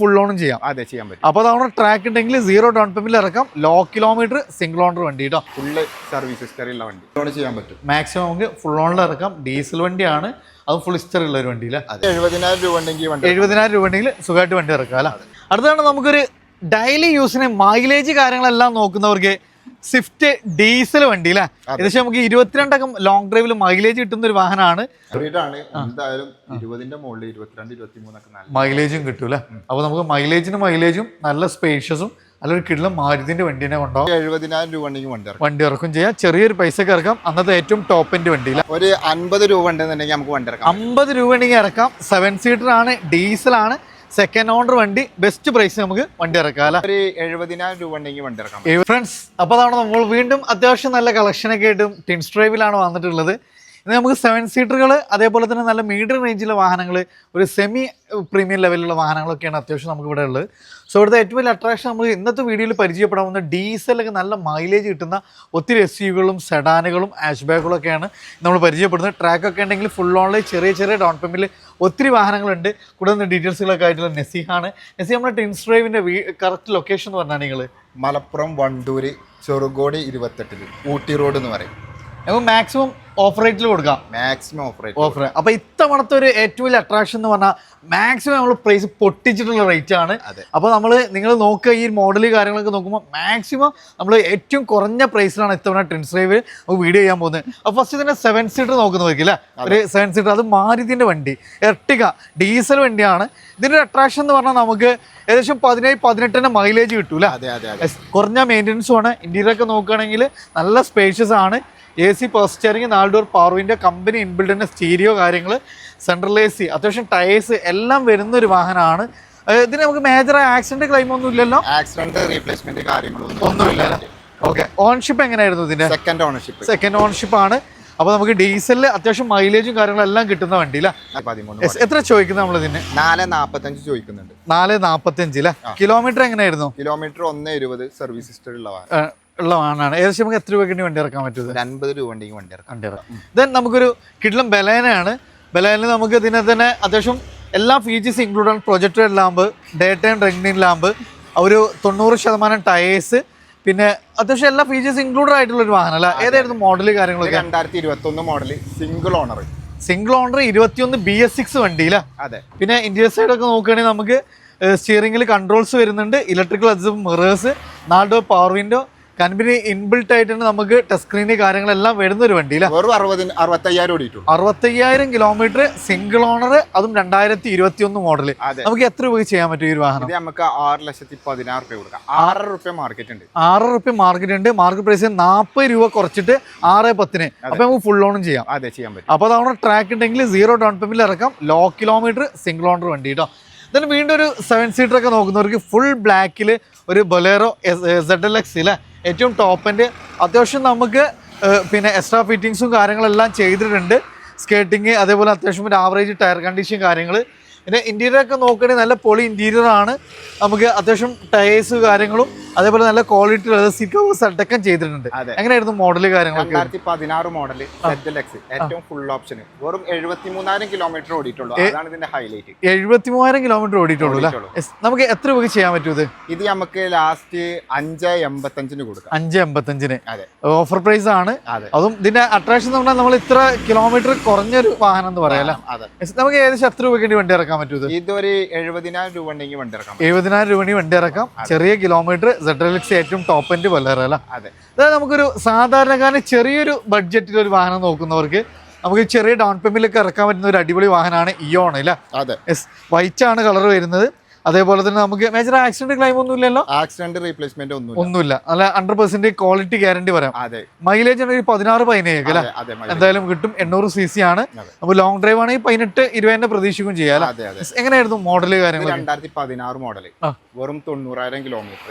Full ഓണും ചെയ്യാം. അതെ ചെയ്യാൻ പറ്റും. അപ്പോൾ അതാണ് ട്രാക്ക് ഉണ്ടെങ്കിൽ സീറോ ഡൗൺ പേയ്മെന്റിൽ ഇറക്കാം. ലോ കിലോമീറ്റർ സിംഗിൾ ഓണർ വണ്ടി കേട്ടോ ഫുൾ സർവീസ് ഹിസ്റ്ററിയുള്ള വണ്ടി. ലോൺ ചെയ്യാൻ പറ്റും. മാക്സിമം നമുക്ക് ഫുൾ ഓണിൽ ഇറക്കാം. ഡീസൽ വണ്ടിയാണ്. അത് ഫുൾ ഹിസ്റ്ററി ഉള്ള ഒരു വണ്ടിയില്ല എഴുപതിനായിരം രൂപ ഉണ്ടെങ്കിൽ എഴുപതിനായിരം രൂപ ഉണ്ടെങ്കിൽ സുഖമായിട്ട് വണ്ടി ഇറക്കാം അല്ല? അടുത്താണ് നമുക്കൊരു ഡെയിലി യൂസിന് മൈലേജ് കാര്യങ്ങളെല്ലാം നോക്കുന്നവർക്ക് സ്വിഫ്റ്റ് ഡീസൽ വണ്ടി അല്ലേ ഏകദേശം നമുക്ക് ഇരുപത്തിരണ്ടൊക്കെ ലോങ് ഡ്രൈവിൽ മൈലേജ് കിട്ടുന്ന ഒരു വാഹനമാണ് എന്തായാലും ഇരുപതിന്റെ മുകളിൽ ഇരുപത്തിരണ്ട് മൈലേജും കിട്ടൂല അപ്പോൾ നമുക്ക് മൈലേജിന് മൈലേജും നല്ല സ്പേഷ്യസും നല്ലൊരു കിടലം മാരുതിന്റെ വണ്ടി തന്നെ കൊണ്ടോ എഴുപതിനായിരം രൂപ ഉണ്ടെങ്കിൽ വണ്ടി വണ്ടി ഇറക്കും ചെയ്യാം. ചെറിയൊരു പൈസക്ക് ഇറക്കാം. അന്നത്തെ ഏറ്റവും ടോപ്പ് എൻഡ് വണ്ടിയില്ല ഒരു അൻപത് രൂപ ഉണ്ടെന്നുണ്ടെങ്കിൽ നമുക്ക് വണ്ടി ഇറക്കാം. അമ്പത് രൂപ ഉണ്ടെങ്കിൽ ഇറക്കാം. സെവൻ സീറ്റർ ആണ് ഡീസൽ ആണ്. സെക്കൻഡ് ഓണർ വണ്ടി ബെസ്റ്റ് പ്രൈസ് നമുക്ക് വണ്ടി ഇറക്കാം അല്ല? ഒരു എഴുപതിനായിരം രൂപ ഉണ്ടെങ്കിൽ വണ്ടി ഇറക്കാം. ഫ്രണ്ട്സ് അപ്പോൾ അതാണ് നമ്മൾ വീണ്ടും അത്യാവശ്യം നല്ല കളക്ഷനൊക്കെ ആയിട്ടും ടിൻസ് ഡ്രൈവിലാണ് വന്നിട്ടുള്ളത്. നമുക്ക് സെവൻ സീറ്ററുകൾ അതേപോലെ തന്നെ നല്ല മീഡിയം റേഞ്ചിലെ വാഹനങ്ങൾ ഒരു സെമി പ്രീമിയം ലെവലിലുള്ള വാഹനങ്ങളൊക്കെയാണ് അത്യാവശ്യം നമുക്ക് ഇവിടെ ഉള്ളത്. സോ ഇവിടുത്തെ ഏറ്റവും വലിയ അട്രാക്ഷൻ നമ്മൾ ഇന്നത്തെ വീഡിയോയിൽ പരിചയപ്പെടാവുന്ന ഡീസലൊക്കെ നല്ല മൈലേജ് കിട്ടുന്ന ഒത്തിരി എസ് യുകളും സെഡാനുകളും ആഷ് ബാഗുകളൊക്കെയാണ് നമ്മൾ പരിചയപ്പെടുന്നത്. ട്രാക്കൊക്കെ ഉണ്ടെങ്കിൽ ഫുൾ ഓൺലൈൻ ചെറിയ ചെറിയ ഡൗൺ പേയ്മെന്റിൽ ഒത്തിരി വാഹനങ്ങളുണ്ട്. കൂടുതൽ ഡീറ്റെയിൽസുകളൊക്കെ ആയിട്ടുള്ള നെസിഹാണ്. നെസി നമ്മുടെ ടിൻസ് ഡ്രൈവിന്റെ കറക്റ്റ് ലൊക്കേഷൻ എന്ന് പറഞ്ഞാൽ നിങ്ങൾ മലപ്പുറം വണ്ടൂര് ചെറുകോടി ഇരുപത്തെട്ടിൽ ഊട്ടി റോഡ് എന്ന് പറയും. നമുക്ക് മാക്സിമം ഓഫ് റേറ്റിൽ കൊടുക്കാം. Maximum off rate off rate അപ്പോൾ ഇത്തവണത്തെ ഒരു ഏറ്റവും വലിയ അട്രാക്ഷൻ എന്ന് പറഞ്ഞാൽ മാക്സിമം നമ്മൾ പ്രൈസ് പൊട്ടിച്ചിട്ടുള്ള റേറ്റ് ആണ്. അപ്പോൾ നമ്മൾ നിങ്ങൾ നോക്കുക ഈ മോഡൽ കാര്യങ്ങളൊക്കെ നോക്കുമ്പോൾ മാക്സിമം നമ്മൾ ഏറ്റവും കുറഞ്ഞ പ്രൈസിലാണ് ഇത്തവണ ട്രിൻസ് ഡ്രൈവ് നമുക്ക് വീഡിയോ ചെയ്യാൻ പോകുന്നത്. അപ്പോൾ ഫസ്റ്റ് തന്നെ സെവൻ സീറ്റർ നോക്കുന്നവർക്ക് അല്ലേ? ഒരു സെവൻ സീറ്റർ അത് മാരുതിന്റെ വണ്ടി. എർട്ടിക ഡീസൽ വണ്ടിയാണ്. ഇതിന്റെ ഒരു അട്രാക്ഷൻ എന്ന് പറഞ്ഞാൽ നമുക്ക് ഏകദേശം പതിനേഴ് പതിനെട്ടിന്റെ മൈലേജ് കിട്ടൂല അതെ അതെ അതെ. കുറഞ്ഞ മെയിന്റനൻസും ആണ്. ഇന്റീരിയർ ഒക്കെ നോക്കുകയാണെങ്കിൽ നല്ല സ്പേഷ്യസ് ആണ്. എ സി സ്റ്റിയറിംഗ് നാല് ഡോർ പവർ വിൻഡോ കമ്പനി ഇൻബിൽഡിന്റെ സ്റ്റീരിയോ കാര്യങ്ങൾ സെൻട്രൽ എ സി അത്യാവശ്യം ടയേഴ്സ് എല്ലാം വരുന്ന ഒരു വാഹനമാണ് ഇതിന് നമുക്ക് മേജർ ആക്സിഡന്റ് ക്ലെയിം ഒന്നും ഇല്ലല്ലോ? ആക്സിഡന്റ് റീപ്ലേസ്മെന്റ് കാര്യങ്ങളൊന്നും ഒന്നുമില്ല. ഓക്കെ ഓൺഷിപ്പ് എങ്ങനെയായിരുന്നു ഇതിന്റെ സെക്കൻഡ് ഓണർഷിപ്പ് സെക്കൻഡ് ഓണർഷിപ്പ് ആണ്. അപ്പോൾ നമുക്ക് ഡീസലിൽ അത്യാവശ്യം മൈലേജും കാര്യങ്ങളും എല്ലാം കിട്ടുന്ന വണ്ടി എത്ര ചോദിക്കുന്നത് നമ്മൾ ഇതിന് നാല് നാപ്പത്തഞ്ച് ചോദിക്കുന്നുണ്ട്. നാല് നാൽപ്പത്തഞ്ച് അല്ലേ കിലോമീറ്റർ എങ്ങനെയായിരുന്നു? കിലോമീറ്റർ ഒന്ന് ഇരുപത് സർവീസ് ഹിസ്റ്ററി ഉള്ള ഉള്ള വാഹനമാണ്. ഏകദേശം നമുക്ക് എത്ര രൂപയ്ക്ക് വണ്ടി ഇറക്കാൻ പറ്റും അൻപത് രൂപ വണ്ടിക്ക് വണ്ടി ഇറക്കാം. കണ്ടിറ ദെൻ നമുക്കൊരു കിട്ടിലും ബലേനയാണ് ബലേന നമുക്ക് ഇതിനെ തന്നെ അത്യാവശ്യം എല്ലാ ഫീച്ചേഴ്സ് ഇൻക്ലൂഡ് ആണ്. പ്രൊജക്ടർ ലാമ്പ് ഡേ ടൈം റെഗ്നിൻ ലാമ്പ് ഒരു തൊണ്ണൂറ് ശതമാനം ടയേഴ്സ് പിന്നെ അത്യാവശ്യം എല്ലാ ഫീച്ചേഴ്സ് ഇൻക്ലൂഡഡ് ആയിട്ടുള്ള ഒരു വാഹനം അല്ല? ഏതായിരുന്നു മോഡൽ കാര്യങ്ങളൊക്കെ? രണ്ടായിരത്തി ഇരുപത്തൊന്ന് model single owner single owner ഇരുപത്തിയൊന്ന് ബി എസ് സിക്സ് വണ്ടിയില്ല അതെ. പിന്നെ ഇന്ത്യ സൈഡ് ഒക്കെ നോക്കുകയാണെങ്കിൽ നമുക്ക് സ്റ്റിയറിംഗിൽ കൺട്രോൾസ് വരുന്നുണ്ട്. ഇലക്ട്രിക്കൽ അഡ്ജസ്റ്റ് മിറേഴ്സ് നാല് പവർ വിൻഡോ കമ്പനി ഇൻബിൽട്ട് ആയിട്ട് തന്നെ നമുക്ക് ടച്ച് സ്ക്രീന് കാര്യങ്ങളെല്ലാം വരുന്ന ഒരു വണ്ടി അറുപത്തയ്യായിരം കിലോമീറ്റർ സിംഗിൾ ഓണർ അതും രണ്ടായിരത്തി ഇരുപത്തി ഒന്ന് മോഡൽ നമുക്ക് എത്ര രൂപ ചെയ്യാൻ പറ്റും ഈ ഒരു വാഹനം? നമുക്ക് ആറ് ലക്ഷത്തി പതിനാറ് രൂപ കൊടുക്കാം. ആറര റുപ്യ മാർക്കറ്റ് ഉണ്ട്. ആറ് റുപ്യ മാർക്കറ്റ് ഉണ്ട്. മാർക്കറ്റ് പ്രൈസ് നാൽപ്പത് രൂപ കുറച്ചിട്ട് ആറ് പത്തിന്. അപ്പൊ നമുക്ക് ഫുൾ ഓണും ചെയ്യാം. അതെ ചെയ്യാൻ പറ്റും. അപ്പൊ അതാണ് ട്രാക്ക് ഉണ്ടെങ്കിൽ സീറോ ഡൗൺ പേയ്മെന്റ് ഇറക്കാം. ലോ കിലോമീറ്റർ സിംഗിൾ ഓണർ വണ്ടി കേട്ടോ വീണ്ടും ഒരു സെവൻ സീറ്റർ ഒക്കെ നോക്കുന്നവർക്ക് ഫുൾ ബ്ലാക്കിൽ ഒരു ബൊലേറോ സെഡ് എൽ എക്സ് അല്ലേ ഏറ്റവും ടോപ്പ് എന്റെ അത്യാവശ്യം നമുക്ക് പിന്നെ എക്സ്ട്രാ ഫിറ്റിങ്സും കാര്യങ്ങളെല്ലാം ചെയ്തിട്ടുണ്ട്. സ്കേട്ടിങ് അതേപോലെ അത്യാവശ്യം ഒരു ആവറേജ് ടയർ കണ്ടീഷൻ കാര്യങ്ങൾ. പിന്നെ ഇന്റീരിയർ ഒക്കെ നോക്കുകയാണെങ്കിൽ നല്ല പൊളി ഇന്റീരിയർ ആണ്. നമുക്ക് അത്യാവശ്യം ടയേഴ്സ് കാര്യങ്ങളും അതേപോലെ നല്ല ക്വാളിറ്റി സീറ്റ് കവേഴ്സ് അടക്കം ചെയ്തിട്ടുണ്ട്. എങ്ങനെയായിരുന്നു മോഡൽ കാര്യങ്ങൾ രണ്ടായിരത്തി പതിനാറ് എക്സ് ഏറ്റവും ഫുൾ ഓപ്ഷൻ വെറും എഴുപത്തി മൂന്നായിരം കിലോമീറ്റർ ഓടിയിട്ടുള്ളൂ അതാണ് ഇതിന്റെ ഹൈലൈറ്റ് എഴുപത്തി മൂവായിരം കിലോമീറ്റർ ഓടിയിട്ടുള്ളൂ. നമുക്ക് എത്ര രൂപ ചെയ്യാൻ പറ്റൂ ഇത്? ഇത് നമുക്ക് ലാസ്റ്റ് അഞ്ച് എൺപത്തഞ്ചിന് കൊടുക്കാം. അഞ്ച് എൺപത്തഞ്ചിന്. ഓഫർ പ്രൈസ് ആണ്. അതും. ഇതിന്റെ അട്രാക്ഷൻ എന്ന് പറഞ്ഞാൽ നമ്മൾ ഇത്ര കിലോമീറ്റർ കുറഞ്ഞൊരു വാഹനം എന്ന് പറയാം അല്ലേ? നമുക്ക് ഏകദേശം എത്ര രൂപയ്ക്ക് വേണ്ടി ഇറക്കാൻ പറ്റൂ ഇത്? ഇതൊരു എഴുപതിനായിരം രൂപ ഉണ്ടെങ്കിൽ വണ്ടി ഇറക്കാം. എഴുപതിനായിരം രൂപ വണ്ടി ഇറക്കാം. ചെറിയ കിലോമീറ്റർ സെഡ്രലിക്സ് ഏറ്റവും ടോപ്പ് എൻഡ് ബൊലേറോ അല്ല? അതെ. അതായത് നമുക്കൊരു സാധാരണക്കാരന് ചെറിയൊരു ബഡ്ജറ്റിൽ ഒരു വാഹനം നോക്കുന്നവർക്ക് നമുക്ക് ചെറിയ ഡൗൺ പേയ്മെന്റിലൊക്കെ ഇറക്കാൻ പറ്റുന്ന ഒരു അടിപൊളി വാഹനമാണ് ഇയോൺ അല്ലേ? അതെ. യെസ് വൈറ്റ് ആണ് കളർ വരുന്നത്. അതേപോലെ തന്നെ നമുക്ക് മേജർ ആക്സിഡന്റ് ക്ലൈം ഒന്നും ഇല്ലല്ലോ ആക്സിഡന്റ് റീപ്ലേസ്മെന്റ് ഒന്നും ഒന്നുമില്ല. അല്ല ഹൺഡ്രഡ് പെർസെന്റ് ക്വാളിറ്റി ഗ്യാരണ്ടി പറയാം. അതെ. മൈലേജ് ആണെങ്കിൽ പതിനാറ് പതിനേഴ് അല്ലെ? എന്തായാലും കിട്ടും. എണ്ണൂറ് സി സി ആണ് അപ്പൊ അപ്പോൾ ലോങ് ഡ്രൈവ് ആണെങ്കിൽ പതിനെട്ട് ഇരുപതിന്റെ പ്രതീക്ഷിക്കും ചെയ്യാം എങ്ങനെയായിരുന്നു മോഡൽ കാര്യങ്ങൾ രണ്ടായിരത്തി പതിനാറ് മോഡൽ വെറും തൊണ്ണൂറായിരം കിലോമീറ്റർ.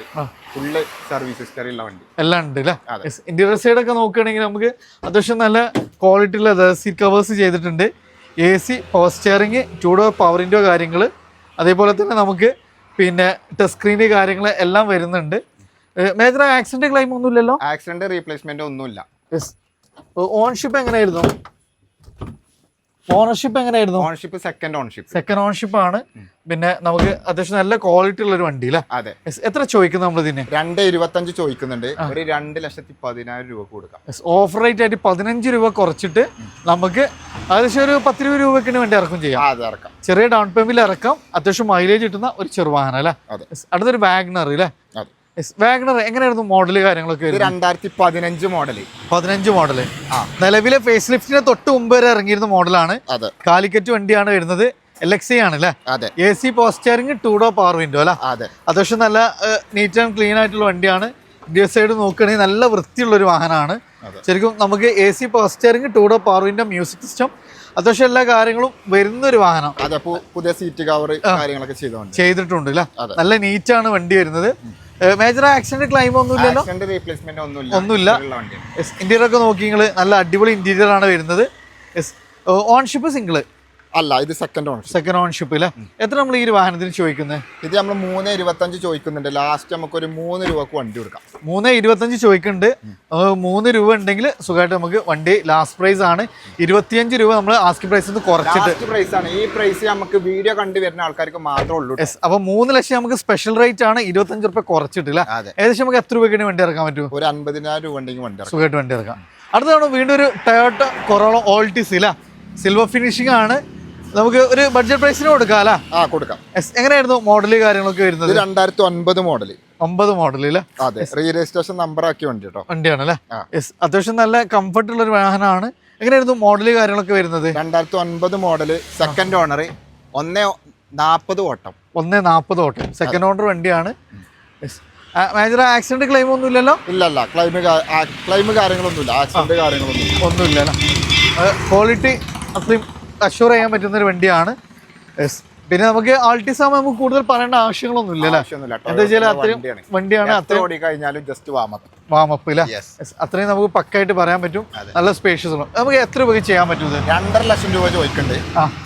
ഫുള്ള് സർവീസ് ഹിസ്റ്ററി ഉള്ള വണ്ടി. എല്ലാം ഉണ്ട് അല്ലേ. ഇന്റീരിയർ സൈഡ് ഒക്കെ നോക്കുകയാണെങ്കിൽ നമുക്ക് അത്യാവശ്യം നല്ല ക്വാളിറ്റി ഉള്ള സീറ്റ് കവേഴ്സ് ചെയ്തിട്ടുണ്ട്. A C power steering two door കാര്യങ്ങൾ അതേപോലെ തന്നെ നമുക്ക് പിന്നെ ടച്ച് സ്ക്രീന് കാര്യങ്ങൾ എല്ലാം വരുന്നുണ്ട്. മേജർ ആക്സിഡന്റ് ക്ലൈം ഒന്നുമില്ലല്ലോ? ആക്സിഡന്റ് റീപ്ലേസ്മെന്റ് ഒന്നുമില്ല. ഓൺഷിപ്പ് എങ്ങനെയായിരുന്നു? ഓണർഷിപ്പ് എങ്ങനെയായിരുന്നു? Ownership second ownership second ownership ആണ്. പിന്നെ നമുക്ക് അത്യാവശ്യം നല്ല ക്വാളിറ്റി ഉള്ള ഒരു വണ്ടി അല്ലേ? അതെ. എത്ര ചോദിക്കുന്നത് നമ്മൾ ഇതിന്? രണ്ട് ഇരുപത്തഞ്ച് ചോദിക്കുന്നുണ്ട്. ഒരു രണ്ട് ലക്ഷത്തി പതിനായിരം രൂപ കൊടുക്കാം. ഓഫർ റേറ്റ് ആയിട്ട് പതിനഞ്ച് രൂപ കുറച്ചിട്ട് നമുക്ക് ഏകദേശം ഒരു പത്ത് രൂപ രൂപക്കിന് വേണ്ടി ഇറക്കും ചെയ്യാം. അത് ഇറക്കാം. ചെറിയ ഡൗൺ പേയ്മെന്റിൽ ഇറക്കാം. അത്യാവശ്യം മൈലേജ് കിട്ടുന്ന ഒരു ചെറുവാഹനം അല്ലേ? അടുത്തൊരു വാഗ്നർ അല്ലേ? അതെ വാഗ്നർ എങ്ങനെയായിരുന്നു മോഡൽ കാര്യങ്ങളൊക്കെ രണ്ടായിരത്തി പതിനഞ്ച് മോഡൽ പതിനഞ്ച് മോഡൽ ആ. നിലവിലെ ഫേസ് ലിഫ്റ്റിന് തൊട്ട് മുമ്പ് വരെ ഇറങ്ങിയിരുന്ന മോഡലാണ് അത്. കാലിക്കറ്റ് വണ്ടിയാണ് വരുന്നത്. എൽ എക്സ് ആണ് അല്ലേ? അതെ. A C power steering two door power window അല്ലേ? അതെ. അത്യാവശ്യം നല്ല നീറ്റ് ആൻഡ് ക്ലീൻ ആയിട്ടുള്ള വണ്ടിയാണ്. ഇന്ത്യ സൈഡ് നോക്കുകയാണെങ്കിൽ നല്ല വൃത്തിയുള്ള ഒരു വാഹനമാണ് ശരിക്കും നമുക്ക് A C power steering two door power window music system അത്യാവശ്യം എല്ലാ കാര്യങ്ങളും വരുന്ന ഒരു വാഹനം. അതെ പുതിയ സീറ്റ് കവർ കാര്യങ്ങളൊക്കെ ചെയ്തിട്ടുണ്ട് അല്ലേ? നല്ല നീറ്റാണ് വണ്ടി വരുന്നത്. മേജർ ആക്സിഡന്റ് ക്ലൈം ഒന്നും ഇല്ലല്ലോ ആക്സിഡന്റ് റീപ്ലേസ്മെന്റ് ഒന്നുമില്ല. ഇന്റീരിയർ ഒക്കെ നോക്കി നിങ്ങൾ നല്ല അടിപൊളി ഇന്റീരിയർ ആണ് വരുന്നത്. ഓൺഷിപ്പ് സിംഗിൾ അല്ല ഇത് സെക്കൻഡ് ഓൺഷിപ്പ് സെക്കൻഡ് ഓൺഷിപ്പ് അല്ലേ എത്ര നമ്മൾ ഈ ഒരു വാഹനത്തിന് ചോദിക്കുന്നത് ഇത് നമ്മൾ മൂന്ന് ഇരുപത്തഞ്ച് ചോദിക്കുന്നുണ്ട്. ലാസ്റ്റ് നമുക്ക് ഒരു മൂന്ന് രൂപക്ക് വണ്ടി കൊടുക്കാം. മൂന്ന് ഇരുപത്തഞ്ച് ചോദിക്കുന്നുണ്ട്. മൂന്ന് രൂപ ഉണ്ടെങ്കിൽ സുഖമായിട്ട് നമുക്ക് വണ്ടി ലാസ്റ്റ് പ്രൈസ് ആണ്. ഇരുപത്തിയഞ്ച് രൂപ നമ്മൾ ആസ്കി പ്രൈസ് നിന്ന് കുറച്ചിട്ട്. പ്രൈസ് ആണ്. ഈ പ്രൈസ് നമുക്ക് വീഡിയോ കണ്ടു വരുന്ന ആൾക്കാർക്ക് മാത്രമേ ഉള്ളൂ അപ്പൊ മൂന്ന് ലക്ഷം നമുക്ക് സ്പെഷ്യൽ റേറ്റ് ആണ്. ഇരുപത്തഞ്ച് രൂപ കുറച്ചിട്ടില്ല ഏകദേശം നമുക്ക് എത്ര രൂപയ്ക്ക് വണ്ടി ഇറക്കാൻ പറ്റുമോ ഒരു അൻപതിനായിരം രൂപ ഉണ്ടെങ്കിൽ വണ്ടി സുഖമായിട്ട് വണ്ടി ഇറക്കാം. അടുത്തതാണ് വീണ്ടും ഒരു ടയോട്ട കൊറോള ഓൾട്ടിസ് ഇല്ല സിൽവർ ഫിനിഷിംഗ് ആണ്. നമുക്ക് ഒരു ബഡ്ജറ്റ് പ്രൈസിന് കൊടുക്കാം അല്ല? ആ കൊടുക്കാം. എങ്ങനെയായിരുന്നു മോഡൽ കാര്യങ്ങളൊക്കെ വരുന്നത്? രണ്ടായിരത്തി ഒൻപത് മോഡൽ ഒമ്പത് മോഡൽ അല്ലേ? അതെ രജിസ്ട്രേഷൻ നമ്പർ ആക്കി വണ്ടി കേട്ടോ വണ്ടിയാണ് അല്ലേ? അത്യാവശ്യം നല്ല കംഫർട്ട് ഉള്ള ഒരു വാഹനമാണ്. എങ്ങനെയായിരുന്നു മോഡൽ കാര്യങ്ങളൊക്കെ വരുന്നത്? രണ്ടായിരത്തി ഒൻപത് മോഡൽ സെക്കൻഡ് ഓണർ ഒന്നേ നാൽപ്പത് ഓട്ടം. ഒന്ന് നാൽപ്പത് ഓട്ടം. സെക്കൻഡ് ഓണർ വണ്ടിയാണ്. മേജർ ആക്സിഡന്റ് ക്ലെയിം ഒന്നും ഇല്ലല്ലോ? ഇല്ലല്ല ക്ലെയിം ക്ലെയിം കാര്യങ്ങളൊന്നും ഇല്ല ആക്സിഡന്റ് കാര്യങ്ങളൊന്നും ഒന്നുമില്ല ക്വാളിറ്റി അത്രയും അഷ്യൂർ ചെയ്യാൻ പറ്റുന്ന ഒരു വണ്ടിയാണ് പിന്നെ നമുക്ക് ആൾട്ടിസ് ആകുമ്പോൾ നമുക്ക് കൂടുതൽ പറയേണ്ട ആവശ്യങ്ങളൊന്നും ഇല്ല ആവശ്യമൊന്നുമില്ല എന്താ വെച്ചാൽ അത്രയും വണ്ടിയാണ്. ഓടി കഴിഞ്ഞാലും ജസ്റ്റ് വാമപ്പ് വാമപ്പ് ഇല്ല? അത്രയും നമുക്ക് പക്കായിട്ട് പറയാൻ പറ്റും. നല്ല സ്പേഷ്യസ് നമുക്ക് എത്ര രൂപയ്ക്ക് ചെയ്യാൻ പറ്റും രണ്ടര ലക്ഷം രൂപ ചോദിക്കണ്ടേ.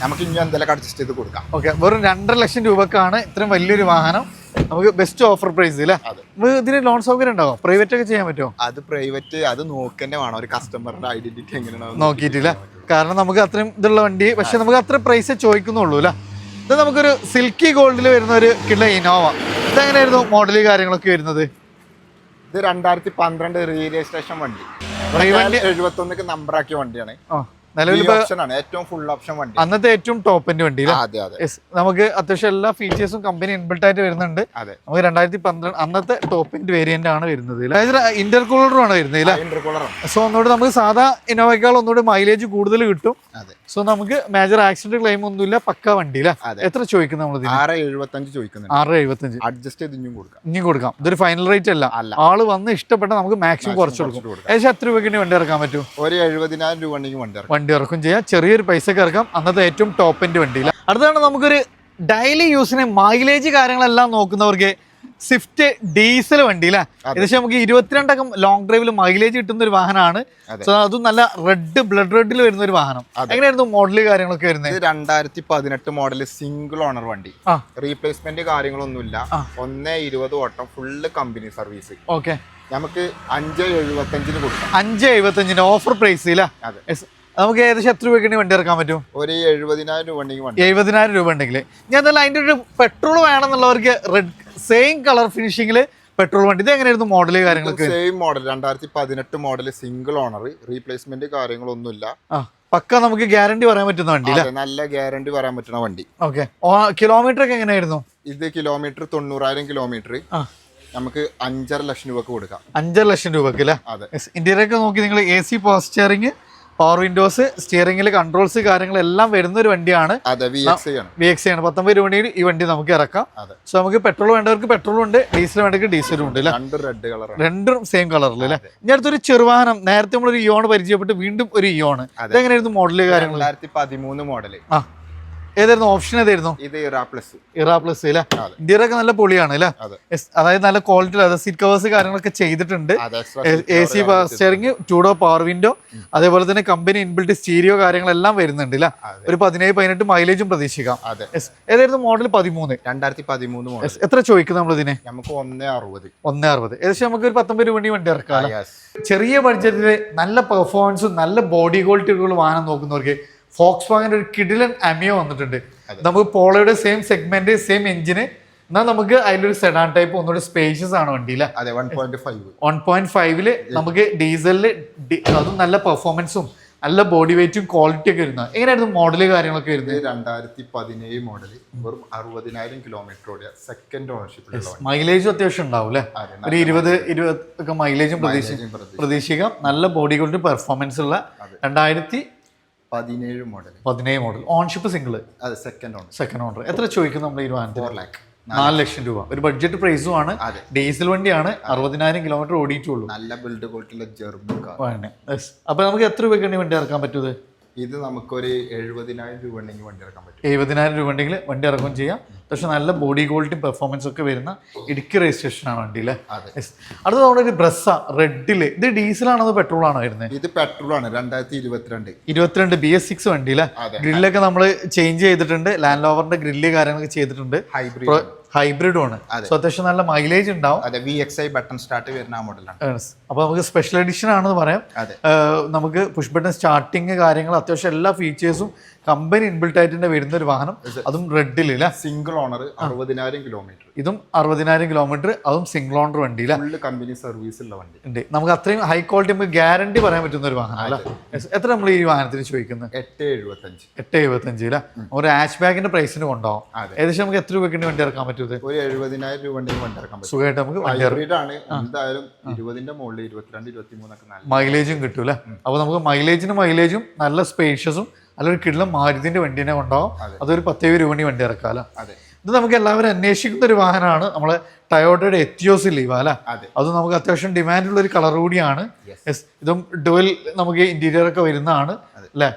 നമുക്ക് ഇനി എന്തെങ്കിലും അഡ്ജസ്റ്റ് ചെയ്ത് കൊടുക്കാം. ഓക്കെ വെറും രണ്ടര ലക്ഷം രൂപക്കാണ് ഇത്രയും വലിയൊരു വാഹനം. നമുക്ക് ബെസ്റ്റ് ഓഫർ പ്രൈസ് അല്ലേ ഇതിന് ലോൺ സൗകര്യം ഉണ്ടാവും പ്രൈവറ്റ് ഒക്കെ ചെയ്യാൻ പറ്റുമോ? അത് പ്രൈവറ്റ് അത് നോക്കന്നെ വേണം. ഒരു കസ്റ്റമറിന്റെ ഐഡന്റിറ്റി എങ്ങനെയാണ് നോക്കിയിട്ടില്ല. കാരണം നമുക്ക് അത്രയും ഇതുള്ള വണ്ടി പക്ഷെ നമുക്ക് അത്ര പ്രൈസ് ചോദിക്കുന്നുള്ളൂ അല്ല ഇത് നമുക്കൊരു സിൽക്കി ഗോൾഡിൽ വരുന്ന ഒരു കിള്ള ഇനോവ ഇതെങ്ങനെയായിരുന്നു മോഡൽ കാര്യങ്ങളൊക്കെ വരുന്നത്? ഇത് രണ്ടായിരത്തി പന്ത്രണ്ട് റീ രജിസ്ട്രേഷൻ വണ്ടി എഴുപത്തി ഒന്നിക്ക് നമ്പർ ആക്കിയ വണ്ടിയാണ്. നിലവിൽ ഏറ്റവും ഫുൾ ഓപ്ഷൻ വണ്ടി. അന്നത്തെ ഏറ്റവും ടോപ്പിന്റെ വണ്ടി നമുക്ക് അത്യാവശ്യം എല്ലാ ഫീച്ചേഴ്സും കമ്പനി ഇൻബിൾട്ട് ആയിട്ട് വരുന്നുണ്ട്. അതെ. നമുക്ക് രണ്ടായിരത്തി പന്ത്രണ്ട് അന്നത്തെ ടോപ്പിന്റെ വേരിയന്റ് ആണ് വരുന്നത് ഇന്റർ കൂളറും ആണ് വരുന്നത് സോ ഒന്നുകൂടി നമുക്ക് സാധാ ഇന്നോവയ്ക്കാൾ ഒന്നുകൂടി മൈലേജ് കൂടുതൽ കിട്ടും. അതെ. സോ നമുക്ക് മേജർ ആക്സിഡന്റ് ക്ലെയിം ഒന്നുമില്ല പക്ക വണ്ടി. എത്ര ചോദിക്കുന്നത് നമ്മൾ ആറ് എഴുപത്തഞ്ച് ചോദിക്കുന്നത് ആറ് എഴുപത്തഞ്ച്. അഡ്ജസ്റ്റ് ചെയ്ത് ഇനിയും കൊടുക്കാം. ഇനിയും കൊടുക്കാം. ഇതൊരു ഫൈനൽ റേറ്റ് അല്ല. അല്ല. ആൾ വന്ന് ഇഷ്ടപ്പെട്ട നമുക്ക് മാക്സിമം കുറച്ച് കൊടുക്കും. ഏകദേശം എത്ര രൂപയ്ക്ക് വണ്ടി ഇറക്കാൻ പറ്റും? ഒരു എഴുപതിനായിരം രൂപ വണ്ടിക്ക് വണ്ടി ഇറക്കാം. വണ്ടി ഇറക്കും ചെയ്യാം. ചെറിയൊരു പൈസക്ക് ഇറക്കാം. അന്നത്തെ ഏറ്റവും ടോപ്പിന്റെ വണ്ടിയില്ല അടുത്താണ് നമുക്കൊരു ഡെയിലി യൂസിന് മൈലേജ് കാര്യങ്ങളെല്ലാം നോക്കുന്നവർക്ക് സ്വിഫ്റ്റ് ഡീസൽ വണ്ടി അല്ലേ? ഏകദേശം നമുക്ക് ഇരുപത്തിരണ്ടക്കം ലോങ് ഡ്രൈവിൽ മൈലേജ് കിട്ടുന്ന ഒരു വാഹനമാണ്. അതെ. സോ അതും നല്ല റെഡ് ബ്ലഡ് റെഡിൽ വരുന്ന ഒരു വാഹനം. എങ്ങനെയായിരുന്നു മോഡൽ കാര്യങ്ങളൊക്കെ വരുന്നത് രണ്ടായിരത്തി പതിനെട്ട് മോഡൽ സിംഗിൾ ഓണർ വണ്ടി. റീപ്ലേസ്മെന്റ് കാര്യങ്ങളൊന്നുമില്ല. ഒന്നേ ഇരുപത് ഓട്ടം ഫുള്ള് കമ്പനി സർവീസ് ഓക്കെ നമുക്ക് അഞ്ച് എഴുപത്തഞ്ചിന് കൊടുക്കാം. അഞ്ച് എഴുപത്തഞ്ചിന് ഓഫർ പ്രൈസ് ഇല്ല നമുക്ക് ഏകദേശം എത്ര രൂപയ്ക്ക് വണ്ടി ഇറക്കാൻ പറ്റും? ഒരു എഴുപതിനായിരം രൂപ ഉണ്ടെങ്കിൽ എഴുപതിനായിരം രൂപ ഉണ്ടെങ്കിൽ. ഞാൻ അതിന്റെ ഒരു പെട്രോൾ വേണമെന്നുള്ളവർക്ക് റെഡ് സെയിം കളർ ഫിനിഷിംഗിൽ പെട്രോൾ വണ്ടി. ഇത് എങ്ങനെയായിരുന്നു മോഡൽ കാര്യങ്ങളൊക്കെ? സെയിം മോഡൽ രണ്ടായിരത്തി പതിനെട്ട് മോഡൽ സിംഗിൾ ഓണർ റീപ്ലേസ്മെന്റ് കാര്യങ്ങളൊന്നുമില്ല. പക്ക നമുക്ക് ഗ്യാരണ്ടി പറയാൻ പറ്റുന്ന വണ്ടി നല്ല ഗ്യാരണ്ടി പറയാൻ പറ്റുന്ന വണ്ടി. ഓക്കെ കിലോമീറ്റർ ഒക്കെ എങ്ങനെയായിരുന്നു? ഇത് കിലോമീറ്റർ തൊണ്ണൂറായിരം കിലോമീറ്റർ നമുക്ക് അഞ്ചര ലക്ഷം രൂപക്ക് കൊടുക്കാം. അഞ്ചര ലക്ഷം രൂപക്ക് അല്ലേ? അതെ. ഇന്ത്യയിലൊക്കെ നോക്കി നിങ്ങൾ എ സി പോസ്റ്റ് സ്റ്റിയറിംഗ് പവർ വിൻഡോസ് സ്റ്റിയറിംഗിൽ കൺട്രോൾസ് കാര്യങ്ങളെല്ലാം വരുന്ന ഒരു വണ്ടിയാണ് വി എക്സ് ആണ്. പത്തൊമ്പത് രൂപയിൽ ഈ വണ്ടി നമുക്ക് ഇറക്കാം. സോ നമുക്ക് പെട്രോൾ വേണ്ടവർക്ക് പെട്രോളും ഉണ്ട് ഡീസൽ വേണ്ടവർക്ക് ഡീസലും ഉണ്ട് രണ്ട് സെയിം കളറിൽ അല്ലേ? ഇനി അടുത്തൊരു ചെറുവാഹനം നേരത്തെ നമ്മൾ ഒരു ഇയോണ് പരിചയപ്പെട്ട് വീണ്ടും ഒരു ഇയോൺ അതെങ്ങനെയായിരുന്നു ഇതെങ്ങനെയായിരുന്നു മോഡൽ കാര്യങ്ങൾ രണ്ടായിരത്തി പതിമൂന്ന് മോഡൽ ആ. ഏതായിരുന്നു? ഓപ്ഷൻ ഏതായിരുന്നു? ഇത് ഇറാ പ്ലസ് ഇറാ പ്ലസ് അല്ലേ അതെ. ഇന്ത്യയിലൊക്കെ നല്ല പൊളിയാണ് അല്ലേ അതെ. അതായത് നല്ല ക്വാളിറ്റി അതായത് സീറ്റ് കവേഴ്സ് കാര്യങ്ങളൊക്കെ ചെയ്തിട്ടുണ്ട്. A C steering two door power window അതേപോലെ തന്നെ കമ്പനി ഇൻബിൽറ്റ് സ്റ്റീരിയോ കാര്യങ്ങളെല്ലാം വരുന്നുണ്ട് അല്ലേ ഒരു പതിനേഴ് പതിനെട്ട് മൈലേജും പ്രതീക്ഷിക്കാം. ഏതായിരുന്നു മോഡൽ പതിമൂന്ന്? രണ്ടായിരത്തി പതിമൂന്ന് എത്ര ചോദിക്കും നമ്മൾ ഇതിനെ? നമുക്ക് ഒന്നേ അറുപത്. ഒന്നേ അറുപത്. ഏകദേശം നമുക്ക് ഒരു പത്തൊമ്പത് രൂപ വണ്ടി ഇറക്കാം ചെറിയ ബഡ്ജറ്റിൽ നല്ല പെർഫോമൻസും നല്ല ബോഡി ക്വാളിറ്റി ഉള്ള വാഹനം നോക്കുന്നവർക്ക് ഫോക്സ് വാഗന്റെ ഒരു കിഡിലൻ അമിയോ വന്നിട്ടുണ്ട്. നമുക്ക് പോളയുടെ സെയിം സെഗ്മെന്റ് സെയിം എഞ്ചിന് എന്നാൽ നമുക്ക് അതിലൊരു സെഡാൻ ടൈപ്പ് ഒന്നുകൂടി സ്പേഷ്യസ് ആണ് വണ്ടിയിലെ. അതെ വൺ പോയിന്റ് ഫൈവിൽ നമുക്ക് ഡീസലിൽ അതും നല്ല പെർഫോമൻസും നല്ല ബോഡി വെയിറ്റും ക്വാളിറ്റി ഒക്കെ വരുന്നത്. എങ്ങനെയായിരുന്നു മോഡൽ കാര്യങ്ങളൊക്കെ വരുന്നത്? രണ്ടായിരത്തി പതിനേഴ് മോഡൽ വെറും അറുപതിനായിരം കിലോമീറ്റർ ഓടിയ സെക്കൻഡ് ഓണർഷിപ്പ് മൈലേജും അത്യാവശ്യം ഉണ്ടാവും അല്ലേ? ഒരു ഇരുപത് ഇരുപത് ഒക്കെ മൈലേജും പ്രതീക്ഷിക്കാം. നല്ല ബോഡി ക്വാളിറ്റി പെർഫോമൻസ് ഉള്ള രണ്ടായിരത്തി പതിനേഴ് മോഡൽ പതിനേഴ് മോഡൽ ഓൺഷിപ്പ് സിംഗിൾ അതെ സെക്കൻഡ് ഓണർ സെക്കൻഡ് ഓണർ എത്ര ചോദിക്കും നമ്മൾ ഈ വാഹനത്തിന്? ഫോർ ലാക്ക് നാല് ലക്ഷം രൂപ. ഒരു ബഡ്ജറ്റ് പ്രൈസും ആണ്. ഡീസൽ വണ്ടിയാണ്. അറുപതിനായിരം കിലോമീറ്റർ ഓടിയിട്ടുള്ളൂ. നല്ല ബിൽഡ് ക്വാളിറ്റിയുള്ള ജർമ്മൻ കാർ അപ്പൊ നമുക്ക് എത്ര രൂപയ്ക്ക് ഈ വണ്ടി ഇറക്കാൻ പറ്റുന്നത്? ഇത് നമുക്കൊരു എഴുപതിനായിരം രൂപ ഉണ്ടെങ്കിൽ വണ്ടി ഇറക്കാൻ പറ്റും. എഴുപതിനായിരം രൂപ ഉണ്ടെങ്കിൽ വണ്ടി ഇറക്കുകയും ചെയ്യാം. പക്ഷെ നല്ല ബോഡി ക്വാളിറ്റി പെർഫോമൻസ് ഒക്കെ വരുന്ന ഇടുക്കി രജിസ്ട്രേഷൻ ആണ് വണ്ടി അതെ. അടുത്ത നമ്മുടെ ഒരു ബ്രസ്സ റെഡിൽ ഇത് ഡീസലാണോ അതോ പെട്രോൾ ആണോ വരുന്നത് ഇത് പെട്രോൾ ആണ് രണ്ടായിരത്തി ഇരുപത്തിരണ്ട്. ഇരുപത്തിരണ്ട് ബി എസ് സിക്സ് അതെ. ഗ്രില്ലൊക്കെ നമ്മൾ ചേഞ്ച് ചെയ്തിട്ടുണ്ട്. ലാൻഡ് ലോവറിന്റെ ഗ്രില്ല് കാര്യങ്ങളൊക്കെ ചെയ്തിട്ടുണ്ട്. ഹൈബ്രിഡ് ഹൈബ്രിഡും ആണ് സോ അത്യാവശ്യം നല്ല മൈലേജ് ഉണ്ടാവും. അതെ V X I button start വരുന്ന മോഡലാണ് അപ്പോൾ അപ്പൊ നമുക്ക് സ്പെഷ്യൽ എഡിഷൻ ആണെന്ന് പറയാം. നമുക്ക് പുഷ് ബട്ടൺ സ്റ്റാർട്ടിങ് കാര്യങ്ങൾ അത്യാവശ്യം എല്ലാ ഫീച്ചേഴ്സും കമ്പനി ഇൻബിൾട്ടായിട്ട് വരുന്ന ഒരു വാഹനം അതും റെഡിൽ ഇല്ല സിംഗിൾ ഓണർ അറുപതിനായിരം കിലോമീറ്റർ ഇതും അറുപതിനായിരം കിലോമീറ്റർ അതും സിംഗിൾ ഓണർ വണ്ടിയില്ല ഫുള്ള് കമ്പനി സർവീസ് ഉള്ള വണ്ടി. ഉണ്ട്. നമുക്ക് അത്രയും ഹൈ ക്വാളിറ്റി നമുക്ക് ഗ്യാരണ്ടി പറയാൻ പറ്റുന്ന ഒരു വാഹനം അല്ല? എത്ര നമ്മൾ ഈ വാഹനത്തിന് ചോദിക്കുന്നത് എട്ട് എഴുപത്തഞ്ച്. എട്ട് എഴുപത്തഞ്ച് അല്ല ഒരു ആഷ് ബാഗിന്റെ പ്രൈസിന് കൊണ്ടാവും ഏകദേശം നമുക്ക് എത്ര രൂപയ്ക്ക് വണ്ടി ഇറക്കാൻ പറ്റുന്നത് ഒരു എഴുപതിനായിരം രൂപ വണ്ടി വണ്ടി ഇറക്കാൻ പറ്റും. സുഖമായിട്ട് നമുക്ക് വണ്ടി ഹൈബ്രിഡ് ആണ്. എന്തായാലും ഇരുപതിന്റെ മുകളിൽ ഇരുപത്തിരണ്ട് ഇരുപത്തി മൂന്നൊക്കെ നല്ല മൈലേജും കിട്ടൂല അപ്പൊ നമുക്ക് മൈലേജിന് മൈലേജും നല്ല സ്പേഷ്യസും നല്ലൊരു കിടിലം മാരുതിന്റെ വണ്ടി തന്നെ കൊണ്ടാവും അതൊരു പത്തേ രൂപണി വണ്ടി ഇറക്കാമല്ലോ ഇത് നമുക്ക് എല്ലാവരും അന്വേഷിക്കുന്ന ഒരു വാഹനമാണ്. നമ്മളെ ടയോട്ടയുടെ എത്തിയോസ് ലീവ് അല്ല? അതെ. നമുക്ക് അത്യാവശ്യം ഡിമാൻഡുള്ള ഒരു കളർ കൂടിയാണ്. ഇതും ഡുവൽ നമുക്ക് ഇന്റീരിയർ ഒക്കെ വരുന്നതാണ് അല്ലേ?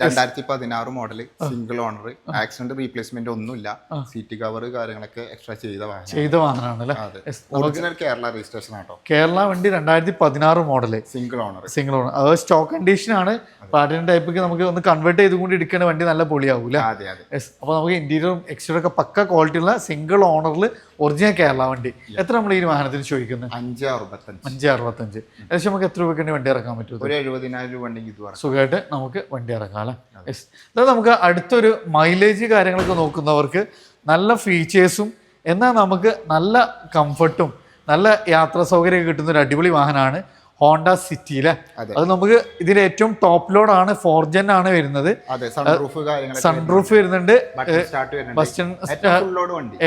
രണ്ടായിരത്തി പതിനാറ് model single owner accident replacement ഒന്നുമില്ല. സീറ്റ് കവർ കാര്യങ്ങളൊക്കെ എക്സ്ട്രാ ചെയ്ത വാഹനം. ചെയ്ത വാഹനമാണ് ഒറിജിനൽ കേരള രജിസ്ട്രേഷൻ ആട്ടോ. കേരള വണ്ടി രണ്ടായിരത്തി പതിനാറ് model single owner single owner അത് സ്റ്റോക്ക് കണ്ടീഷൻ ആണ്. പ്ലാറ്റിനം ടൈപ്പ് നമുക്ക് ഒന്ന് കൺവേർട്ട് ചെയ്തുകൊണ്ട് എടുക്കേണ്ട വണ്ടി നല്ല പൊളിയാവൂല. അതെ അതെ. യെസ് അപ്പോൾ നമുക്ക് ഇന്റീരിയറും എക്സ്റ്റീരിയറും ഒക്കെ പക്ക ക്വാളിറ്റി ഉള്ള സിംഗിൾ ഓണറിൽ ഒറിജിനൽ കേരള വണ്ടി. എത്ര നമ്മൾ ഈ വാഹനത്തിന് ചോദിക്കുന്നത് അഞ്ച് അറുപത്തഞ്ച് അഞ്ച് അറുപത്തഞ്ച് ഏകദേശം നമുക്ക് എത്ര രൂപയ്ക്ക് വണ്ടി ഇറക്കാൻ പറ്റും ഒരു എഴുപതിനായിരം രൂപ ഉണ്ടെങ്കിൽ സുഖമായിട്ട് നമുക്ക് വണ്ടി ഇറക്കാം. അല്ലേ എന്നാൽ നമുക്ക് അടുത്തൊരു മൈലേജ് കാര്യങ്ങളൊക്കെ നോക്കുന്നവർക്ക് നല്ല ഫീച്ചേഴ്സും എന്നാൽ നമുക്ക് നല്ല കംഫർട്ടും നല്ല യാത്രാ സൗകര്യം കിട്ടുന്ന ഒരു അടിപൊളി വാഹനമാണ് ഹോണ്ട സിറ്റി അതെ. അത് നമുക്ക് ഇതിൽ ഏറ്റവും ടോപ്പ് ലോഡ് ആണ് ഫോർ ജെൻ ആണ് വരുന്നത്. സൺറൂഫ് വരുന്നുണ്ട്.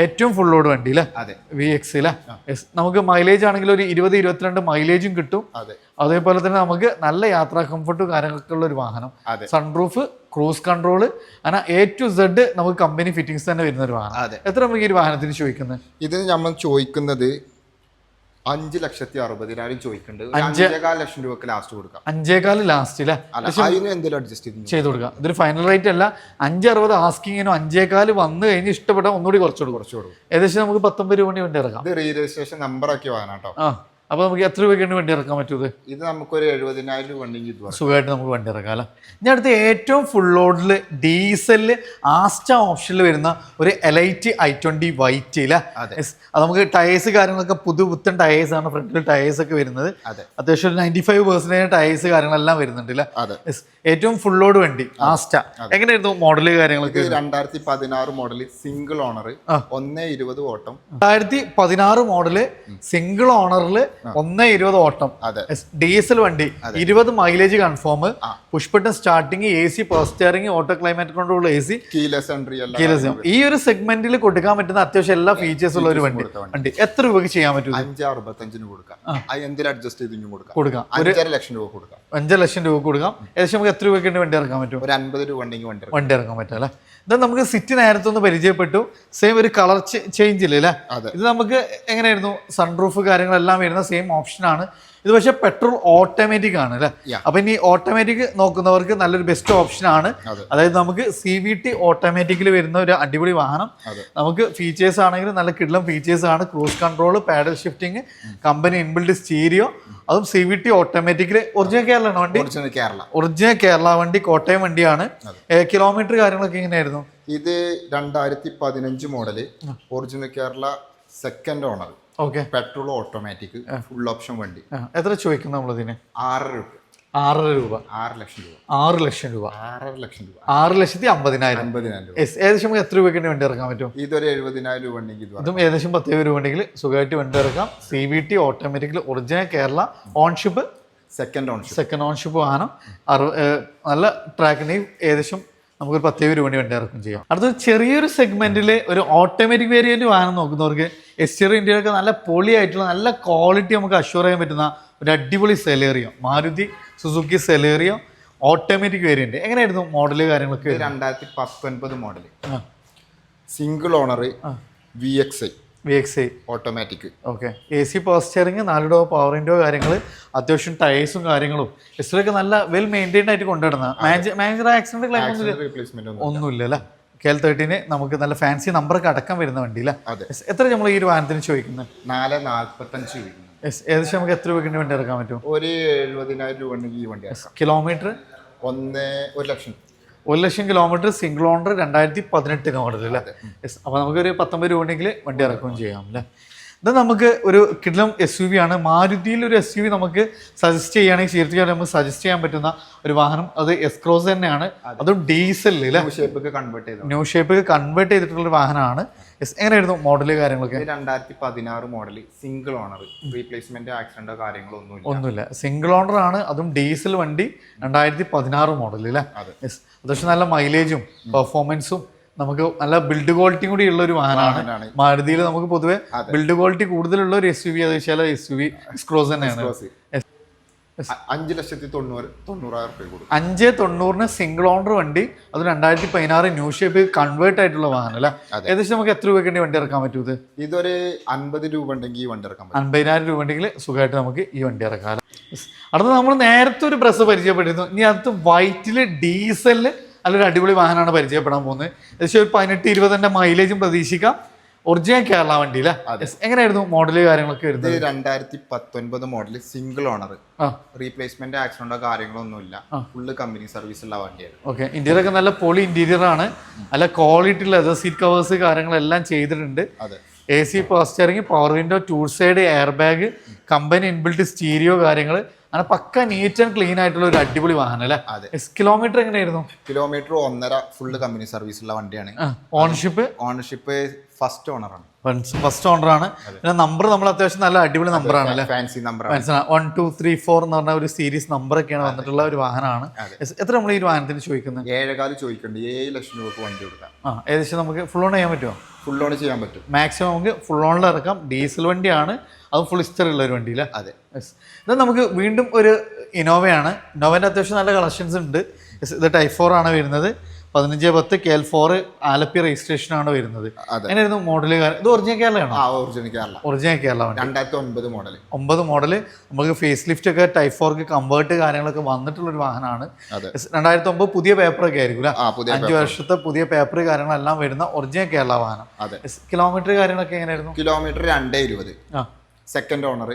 ഏറ്റവും ഫുൾ ലോഡ് വണ്ടി. അല്ലേ വി എക്സ് അല്ലേ നമുക്ക് മൈലേജ് ആണെങ്കിൽ ഒരു ഇരുപത് ഇരുപത്തിരണ്ട് മൈലേജും കിട്ടും. അതെ. അതേപോലെ തന്നെ നമുക്ക് നല്ല യാത്രാ കംഫർട്ടും കാര്യങ്ങളൊക്കെ ഉള്ള ഒരു വാഹനം. സൺറൂഫ് ക്രൂസ് കൺട്രോൾ അങ്ങനെ എ ടു സെഡ് നമുക്ക് കമ്പനി ഫിറ്റിംഗ്സ് തന്നെ വരുന്ന ഒരു വാഹനം. എത്ര നമുക്ക് ഈ ഒരു വാഹനത്തിന് ചോദിക്കുന്നത് ഇത് നമ്മൾ ചോദിക്കുന്നത് അഞ്ച് ലക്ഷത്തി അറുപതിനായിരം ചോദിക്കുന്നുണ്ട് അഞ്ചേകാൽ ലക്ഷം രൂപക്ക് ലാസ്റ്റ് കൊടുക്കാം. അഞ്ചേകാൽ ലാസ്റ്റ് അല്ലേ അതിന് എന്തെങ്കിലും അഡ്ജസ്റ്റ് ചെയ്ത് ചെയ്ത് കൊടുക്കാം. ഇതൊരു ഫൈനൽ റേറ്റ് അല്ല. അഞ്ച് അറുപത് ആസ്കിങ്ങിനോ അഞ്ചേകാൽ വന്നു കഴിഞ്ഞ് ഇഷ്ടപ്പെട്ടാൽ ഒന്നുകൂടി കുറച്ച് കൊടുക്കും. കുറച്ച് കൊടുക്കും. ഏകദേശം നമുക്ക് പത്തൊമ്പത് രൂപ വണ്ടി ഇറക്കാം. ഇത് രജിസ്ട്രേഷൻ നമ്പർ ആക്കി വാങ്ങാം കേട്ടോ. ആ അപ്പൊ നമുക്ക് എത്ര രൂപയ്ക്കാണ് വണ്ടി ഇറക്കാൻ പറ്റുന്നത് ഇത് നമുക്കൊരു എഴുപതിനായിരം രൂപ ഉണ്ടെങ്കിൽ സുഖമായിട്ട് നമുക്ക് വണ്ടി ഇറക്കാം അല്ല? ഞാൻ അടുത്ത് ഏറ്റവും ഫുൾ ലോഡിൽ ഡീസലിൽ ആസ്റ്റ ഓപ്ഷനിൽ വരുന്ന ഒരു എലൈറ്റ് ഐ ട്വന്റി വൈറ്റ് അല്ലേ അതെ. നമുക്ക് ടയേഴ്സ് കാര്യങ്ങളൊക്കെ പുതു പുത്തൻ ടയേഴ്സ് ആണ് ഫ്രണ്ടിൽ ടയേഴ്സ് ഒക്കെ വരുന്നത്. അതെ. അത്യാവശ്യം ഒരു നയന്റി ഫൈവ് പെർസെന്റേജ് ടയേഴ്സ് കാര്യങ്ങളെല്ലാം വരുന്നുണ്ട് അല്ലേ അതെ. ഏറ്റവും ഫുൾ ലോഡ് വണ്ടി ആസ്റ്റ എങ്ങനെയായിരുന്നു മോഡൽ കാര്യങ്ങളൊക്കെ? രണ്ടായിരത്തി പതിനാറ് മോഡൽ സിംഗിൾ ഓണർ ഒന്നേ ഇരുപത് ഓട്ടം. രണ്ടായിരത്തി പതിനാറ് മോഡൽ സിംഗിൾ ഓണറിൽ ഒന്ന് ഇരുപത് ഓട്ടം. അതെ. ഡീസൽ വണ്ടി ഇരുപത് mileage confirm. Push button starting A C power steering auto climate കൊണ്ടുള്ള എ സി കീലെസ് ഈ ഒരു സെഗ്മെന്റിൽ കൊടുക്കാൻ പറ്റുന്ന അത്യാവശ്യം എല്ലാ ഫീച്ചേഴ്സ് ഉള്ള ഒരു വണ്ടി. വണ്ടി. എത്ര രൂപയ്ക്ക് ചെയ്യാൻ പറ്റും അഞ്ച് അറുപത്തഞ്ചിന് കൊടുക്കാം. എന്തിനും അഡ്ജസ്റ്റ് ചെയ്ത് കൊടുക്കാം. കൊടുക്കാം. അഞ്ചര ലക്ഷം രൂപ കൊടുക്കാം. അഞ്ചര ലക്ഷം രൂപ കൊടുക്കാം. ഏകദേശം നമുക്ക് എത്ര രൂപയ്ക്ക് വണ്ടി ഇറക്കാൻ പറ്റും? ഒരു അൻപത് രൂപ ഉണ്ടെങ്കിൽ വണ്ടി. വണ്ടി ഇറക്കാൻ പറ്റും അല്ലേ? ഇത് നമുക്ക് സിറ്റി നേരത്തെ ഒന്ന് പരിചയപ്പെട്ടു. സെയിം ഒരു കളർ ചേഞ്ച് ഇല്ലേ ഇത് നമുക്ക് എങ്ങനെയായിരുന്നു? സൺറൂഫ് കാര്യങ്ങളെല്ലാം വരുന്ന സെയിം ഓപ്ഷനാണ് ഇത് പക്ഷെ പെട്രോൾ ഓട്ടോമാറ്റിക് ആണ് അല്ലേ. അപ്പൊ ഇനി ഓട്ടോമാറ്റിക് നോക്കുന്നവർക്ക് നല്ലൊരു ബെസ്റ്റ് ഓപ്ഷൻ ആണ്. അതായത് നമുക്ക് സി വി ടി ഓട്ടോമാറ്റിക്കിൽ വരുന്ന ഒരു അടിപൊളി വാഹനം. നമുക്ക് ഫീച്ചേഴ്സ് ആണെങ്കിലും നല്ല കിടലം ഫീച്ചേഴ്സ് ആണ്. Cruise control paddle shifting company inbuilt stereo അതും സി വി ടി ഓട്ടോമാറ്റിക്കിൽ ഒറിജിനൽ കേരള വണ്ടി? ഒറിജിനൽ കേരള. ഒറിജിനൽ കേരള വണ്ടി കോട്ടയം വണ്ടിയാണ്. കിലോമീറ്റർ കാര്യങ്ങളൊക്കെ എങ്ങനെയായിരുന്നു? ഇത് രണ്ടായിരത്തി പതിനഞ്ച് model original Kerala second owner okay petrol automatic full option വണ്ടി. എത്ര ചോദിക്കും നമ്മളിതിന്? ആറര രൂപ. ആറര രൂപ. ആറ് ലക്ഷം രൂപ. ആറ് ലക്ഷം രൂപ. ആറര ലക്ഷം രൂപ. ആറ് ലക്ഷത്തി അമ്പതിനായിരം. അമ്പതിനായിരം രൂപ. ഏകദേശം എത്ര രൂപയ്ക്ക് വണ്ടി ഇറക്കാൻ പറ്റും? ഇതൊരു എഴുപതിനായിരം രൂപ ഉണ്ടെങ്കിൽ ഇത് ഏകദേശം പത്ത് രൂപ ഉണ്ടെങ്കിൽ സുഖമായിട്ട് വണ്ടി ഇറക്കാം. C V T automatic original Kerala ownership second ownership second ownership വാഹനം. നല്ല ട്രാക്കിനെയും ഏകദേശം നമുക്കൊരു പത്തേ രൂപ വേണ്ടി വണ്ടി ഇറക്കും ചെയ്യാം. അടുത്ത ചെറിയൊരു സെഗ്മെന്റിൽ ഒരു ഓട്ടോമാറ്റിക് വേരിയന്റ് വാഹനം നോക്കുന്നവർക്ക് എസ്റ്റർ ഇന്ത്യയിലൊക്കെ നല്ല പൊളിയായിട്ടുള്ള നല്ല ക്വാളിറ്റി നമുക്ക് അഷ്യൂർ ചെയ്യാൻ പറ്റുന്ന ഒരു അടിപൊളി Celerio Maruti Suzuki Celerio automatic variant എങ്ങനെയായിരുന്നു മോഡൽ കാര്യങ്ങളൊക്കെ? രണ്ടായിരത്തി പത്തൊൻപത് model single owner V X I V X I automatic okay A C power steering നാലിടോ power window കാര്യങ്ങൾ അത്യാവശ്യം ടയേഴ്സും കാര്യങ്ങളും. എസ്റ്ററൊക്കെ നല്ല വെൽ മെയിന്റൈൻഡ് ആയിട്ട് കൊണ്ടുവരുന്ന മാനേജർ ആക്സിഡന്റ് ക്ലൈം ഒന്നും ഒന്നുമില്ല. അല്ലേ കെ എൽ തേർട്ടീന് നമുക്ക് നല്ല ഫാൻസി നമ്പറൊക്കെ അടക്കം വരുന്ന വണ്ടി അല്ലേ അതെ. Yes. എത്ര നമ്മൾ ഈ ഒരു വാഹനത്തിന് ചോദിക്കുന്നത് നാല് നാൽപ്പത്തഞ്ച് ഏകദേശം നമുക്ക് എത്ര രൂപയ്ക്ക് വണ്ടി ഇറക്കാൻ പറ്റും? ഒരു എഴുപതിനായിരം രൂപ ഉണ്ടെങ്കിൽ ഈ വണ്ടി കിലോമീറ്റർ ഒന്ന് ഒരു ലക്ഷം. ഒരു ലക്ഷം കിലോമീറ്റർ സിംഗിൾ ഓണർ രണ്ടായിരത്തി പതിനെട്ടിന് മോഡൽ അല്ലേ? അപ്പൊ അപ്പോൾ നമുക്കൊരു പത്തൊമ്പത് രൂപ ഉണ്ടെങ്കിൽ വണ്ടി ഇറക്കുകയും ചെയ്യാം അല്ലേ? ഇത് നമുക്ക് ഒരു കിഡ്ലം എസ് യു വി ആണ്. മാരുതിയിൽ ഒരു എസ് യു വി നമുക്ക് സജസ്റ്റ് ചെയ്യുകയാണെങ്കിൽ തീർച്ചയായും നമുക്ക് സജസ്റ്റ് ചെയ്യാൻ പറ്റുന്ന ഒരു വാഹനം. അത് എസ് ക്രോസ് തന്നെയാണ്. അതും. ഷേപ്പൊക്കെ കൺവേർട്ട് ചെയ്തത് ന്യൂ ഷേപ്പ് കൺവേർട്ട് ചെയ്തിട്ടുള്ള ഒരു വാഹനമാണ്. എങ്ങനെയായിരുന്നു മോഡൽ കാര്യങ്ങളൊക്കെ? രണ്ടായിരത്തി പതിനാറ് മോഡൽ സിംഗിൾ ഓണർ റീപ്ലേസ്മെന്റ് ആക്സിഡന്റോ കാര്യങ്ങളോ ഒന്നുമില്ല. ഒന്നുമില്ല. സിംഗിൾ ഓണർ ആണ്. അതും ഡീസൽ വണ്ടി രണ്ടായിരത്തി പതിനാറ്. യെസ് അത്യാവശ്യം നല്ല മൈലേജും പെർഫോമൻസും നമുക്ക് നല്ല ബിൽഡ് ക്വാളിറ്റി കൂടി ഉള്ള ഒരു വാഹനമാണ്. മാരുതിയിൽ നമുക്ക് പൊതുവെ ബിൽഡ് ക്വാളിറ്റി കൂടുതലുള്ള ഒരു എസ് യു വി അത് വെച്ചാൽ എസ് യു വി സ്ക്രോസ് തന്നെയാണ്. അഞ്ച് ലക്ഷത്തി തൊണ്ണൂറ് തൊണ്ണൂറായിരം രൂപ കൊടുക്കും. അഞ്ച് തൊണ്ണൂറിന് സിംഗിൾ ഓണർ വണ്ടി അത് രണ്ടായിരത്തി പതിനാറ് ന്യൂ ഷേപ്പ് കൺവേർട്ട് ആയിട്ടുള്ള വാഹനം അല്ലെ. ഏകദേശം നമുക്ക് എത്ര രൂപയ്ക്ക് വണ്ടി ഇറക്കാൻ പറ്റൂ ഇത്? ഇതൊരു അൻപത് രൂപ ഉണ്ടെങ്കിൽ ഈ വണ്ടി ഇറക്കാം അൻപതിനായിരം രൂപ ഉണ്ടെങ്കിൽ സുഖമായിട്ട് നമുക്ക് ഈ വണ്ടി ഇറക്കാം അടുത്ത നമ്മൾ നേരത്തെ ഒരു പ്രസ് പരിചയപ്പെട്ടിരുന്നു. ഇനി അടുത്ത് വൈറ്റിൽ ഡീസലിൽ നല്ലൊരു അടിപൊളി വാഹനമാണ് പരിചയപ്പെടാൻ പോകുന്നത്. ഏകദേശം ഒരു പതിനെട്ട് ഇരുപതിന്റെ മൈലേജും പ്രതീക്ഷിക്കാം. ഒറിജിനൽ കേരള വണ്ടി അല്ലേ. എങ്ങനെയായിരുന്നു മോഡൽ കാര്യങ്ങളൊക്കെ വരുന്നത്? രണ്ടായിരത്തി പത്തൊൻപത് മോഡൽ സിംഗിൾ ഓണർ റീപ്ലേസ്മെന്റ് ആക്സിഡന്റോ കാര്യങ്ങളോ ഒന്നുമില്ല. ഫുള്ള് കമ്പനി സർവീസ് ഉള്ള വണ്ടിയാണ്. ഓക്കെ ഇന്ത്യയിലൊക്കെ നല്ല പൊളി ഇന്റീരിയർ ആണ്. നല്ല ക്വാളിറ്റി ലെതർ സീറ്റ് കവേഴ്സ് കാര്യങ്ങളെല്ലാം ചെയ്തിട്ടുണ്ട്. അതെ. A C പോസ്റ്ററിങ് power window two side air bag company inbuilt stereo കാര്യങ്ങൾ അങ്ങനെ പക്ക നീറ്റ് ആൻഡ് ക്ലീൻ ആയിട്ടുള്ള ഒരു അടിപൊളി വാഹനം അല്ലേ? അതെ. കിലോമീറ്റർ എങ്ങനെയായിരുന്നു? കിലോമീറ്റർ ഒന്നര ഫുള്ള് കമ്പനി സർവീസ് ഉള്ള വണ്ടിയാണ്. ഓണർഷിപ്പ് ഓണർഷിപ്പ് ഫസ്റ്റ് ഓണറാണ് ഫസ്റ്റ് ഓണർ ആണ്. പിന്നെ നമ്പർ നമ്മൾ അത്യാവശ്യം നല്ല അടിപൊളി നമ്പറാണ് അല്ലേ? ഫാൻസി നമ്പർ ആണ്. വൺ ടു ത്രീ ഫോർ എന്ന് പറഞ്ഞ ഒരു സീരീസ് നമ്പർ ഒക്കെയാണ് വന്നിട്ടുള്ള ഒരു വാഹനമാണ്. എത്ര നമ്മൾ ഈ വാഹനത്തിന് ചോദിക്കുന്നത്? ഏഴേകാൽ ചോദിക്കണ്ട്. ഏഴ് ലക്ഷം രൂപ വണ്ടി കൊടുക്കാം. ആ ഏകദേശം നമുക്ക് ഫുൾ ഓൺ ചെയ്യാൻ പറ്റുമോ? ഫുൾ ഓൺ ചെയ്യാൻ പറ്റും. മാക്സിമം നമുക്ക് ഫുൾ ഓണിൽ ഇറക്കാം. ഡീസൽ വണ്ടിയാണ്. അത് ഫുൾ ഹിസ്റ്ററി ഉള്ള ഒരു വണ്ടിയില്ല അല്ലേ അതെ. ഇത് നമുക്ക് വീണ്ടും ഒരു ഇനോവയാണ് ഇനോവേന്റെ അത്യാവശ്യം നല്ല കളക്ഷൻസ് ഉണ്ട്. ഇത് ടൈപ്പ് ഫോർ ആണ് വരുന്നത്. പതിനഞ്ച് പത്ത് K L four Alleppey registration ആണ് വരുന്നത്. എങ്ങനെയായിരുന്നു മോഡൽ ഇത് ഒറിജിനൽ കേരളയാണോ? ആ ഒറിജിനൽ കേരള. ഒറിജിനൽ കേരള രണ്ടായിരത്തി ഒമ്പത് മോഡൽ ഒമ്പത് മോഡൽ നമുക്ക് ഫേസ് ലിഫ്റ്റ് ഒക്കെ ടൈഫോർക്ക് ഫോർക്ക് കംഫേർട്ട് കാര്യങ്ങളൊക്കെ വന്നിട്ടുള്ള ഒരു വാഹനമാണ്. രണ്ടായിരത്തി ഒമ്പത് പുതിയ പേപ്പറൊക്കെ ആയിരിക്കും അഞ്ച് വർഷത്തെ പുതിയ പേപ്പർ കാര്യങ്ങളെല്ലാം വരുന്ന ഒറിജിനൽ കേരള വാഹനം. അതെ. കിലോമീറ്റർ കാര്യങ്ങളൊക്കെ എങ്ങനെയായിരുന്നു? കിലോമീറ്റർ രണ്ടേ ഇരുപത്. സെക്കൻഡ് ഓണർ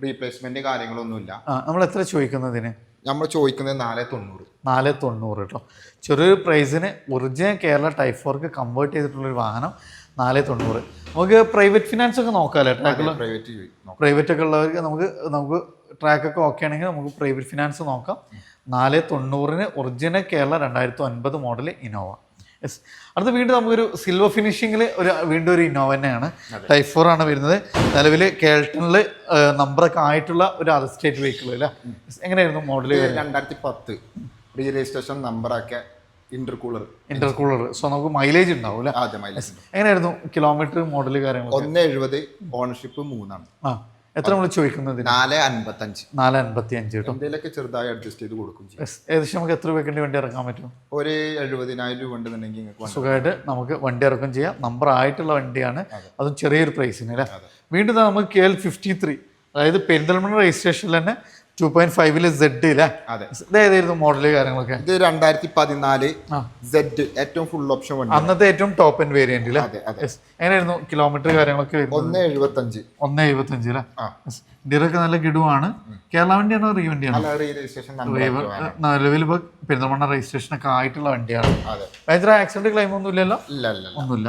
റീപ്ലേസ്മെന്റ് കാര്യങ്ങളൊന്നുമില്ല. നമ്മൾ എത്ര ചോദിക്കുന്നതിന്? നമ്മൾ ചോദിക്കുന്നത് നാല് തൊണ്ണൂറ്. നാല് തൊണ്ണൂറ് കേട്ടോ ചെറിയൊരു പ്രൈസിന് ഒറിജിനൽ കേരള ടൈപ്പ് ഫോർക്ക് കൺവേർട്ട് ചെയ്തിട്ടുള്ളൊരു വാഹനം നാല് തൊണ്ണൂറ്. നമുക്ക് പ്രൈവറ്റ് ഫിനാൻസ് ഒക്കെ നോക്കാമല്ലേ ട്രാക്കുള്ള പ്രൈവറ്റ് പ്രൈവറ്റ് ഒക്കെ ഉള്ളവർക്ക് നമുക്ക് നമുക്ക് ട്രാക്കൊക്കെ ഓക്കെ ആണെങ്കിൽ നമുക്ക് പ്രൈവറ്റ് ഫിനാൻസ് നോക്കാം. നാല് തൊണ്ണൂറിന് ഒറിജിനൽ കേരള രണ്ടായിരത്തി ഒൻപത് മോഡൽ ഇന്നോവ യെസ് അടുത്ത വീണ്ടും നമുക്കൊരു സിൽവർ ഫിനിഷിങ്ങിൽ ഒരു വീണ്ടും ഒരു ഇന്നോവ തന്നെയാണ്. ടൈപ്പ് ഫോർ ആണ് വരുന്നത്. നിലവിൽ കേൾട്ടണിൽ നമ്പറൊക്കെ ആയിട്ടുള്ള ഒരു അതർ സ്റ്റേറ്റ് വെഹിക്കിൾ അല്ലേ എങ്ങനെയായിരുന്നു മോഡൽ രണ്ടായിരത്തി പത്ത് രജിസ്ട്രേഷൻ നമ്പറൊക്കെ ഇന്റർകൂളർ ഇന്റർകൂളർ സോ നമുക്ക് മൈലേജ് ഉണ്ടാവും അല്ലേ? ആദ്യം മൈലേജ് എങ്ങനെയായിരുന്നു കിലോമീറ്റർ മോഡൽ കാര്യങ്ങൾ ഒന്ന് എഴുപത് ഓണർഷിപ്പ് മൂന്നാണ്. ആ. എത്ര നമ്മൾ ചോദിക്കുന്നത് നാല് അൻപത്തഞ്ച്. നാല് അൻപത്തി അഞ്ച് കേട്ടോ. എന്തെങ്കിലുമൊക്കെ ചെറുതായി അഡ്ജസ്റ്റ് ചെയ്ത് കൊടുക്കും ചെയ്യും. ഏകദേശം നമുക്ക് എത്ര രൂപയ്ക്ക് വണ്ടി ഇറക്കാൻ പറ്റും? ഒരു എഴുപതിനായിരം രൂപ ഉണ്ടെന്നുണ്ടെങ്കിൽ സുഖമായിട്ട് നമുക്ക് വണ്ടി ഇറക്കം ചെയ്യാം. നമ്പർ ആയിട്ടുള്ള വണ്ടിയാണ്. അതും. ചെറിയൊരു പ്രൈസിന് അല്ലേ? വീണ്ടും നമുക്ക് കെ എൽ ഫിഫ്റ്റി ത്രീ അതായത് പെരിന്തൽമണ്ണ രജിസ്ട്രേഷനിൽ തന്നെ ടു പോയിന്റ് ഫൈവിൽ സെഡ് അല്ലേ അതെ. ഇത് ഏതായിരുന്നു മോഡൽ കാര്യങ്ങളൊക്കെ? ഇത് രണ്ടായിരത്തി പതിനാല് സെഡ് ഏറ്റവും ഫുൾ ഓപ്ഷൻ വണ്ടി. അന്നത്തെ ഏറ്റവും ടോപ്പ് എൻഡ് വേരിയന്റ്. എങ്ങനെയായിരുന്നു കിലോമീറ്റർ കാര്യങ്ങളൊക്കെ ഒന്ന് എഴുപത്തഞ്ച്. ഒന്ന് എഴുപത്തി അഞ്ച് അല്ലേ ഇന്ത്യയിലൊക്കെ നല്ല ഗിഡുവാണ് കേരള വണ്ടിയാണോ റീ വണ്ടിയാണ്? നിലവിൽ ഇപ്പൊ പെരിന്തൽമണ്ണ രജിസ്ട്രേഷൻ ഒക്കെ ആയിട്ടുള്ള വണ്ടിയാണ്. ഭയങ്കര ആക്സിഡന്റ് ക്ലെയിം ഒന്നും ഇല്ലല്ലോ? ഇല്ല ഒന്നുമില്ല.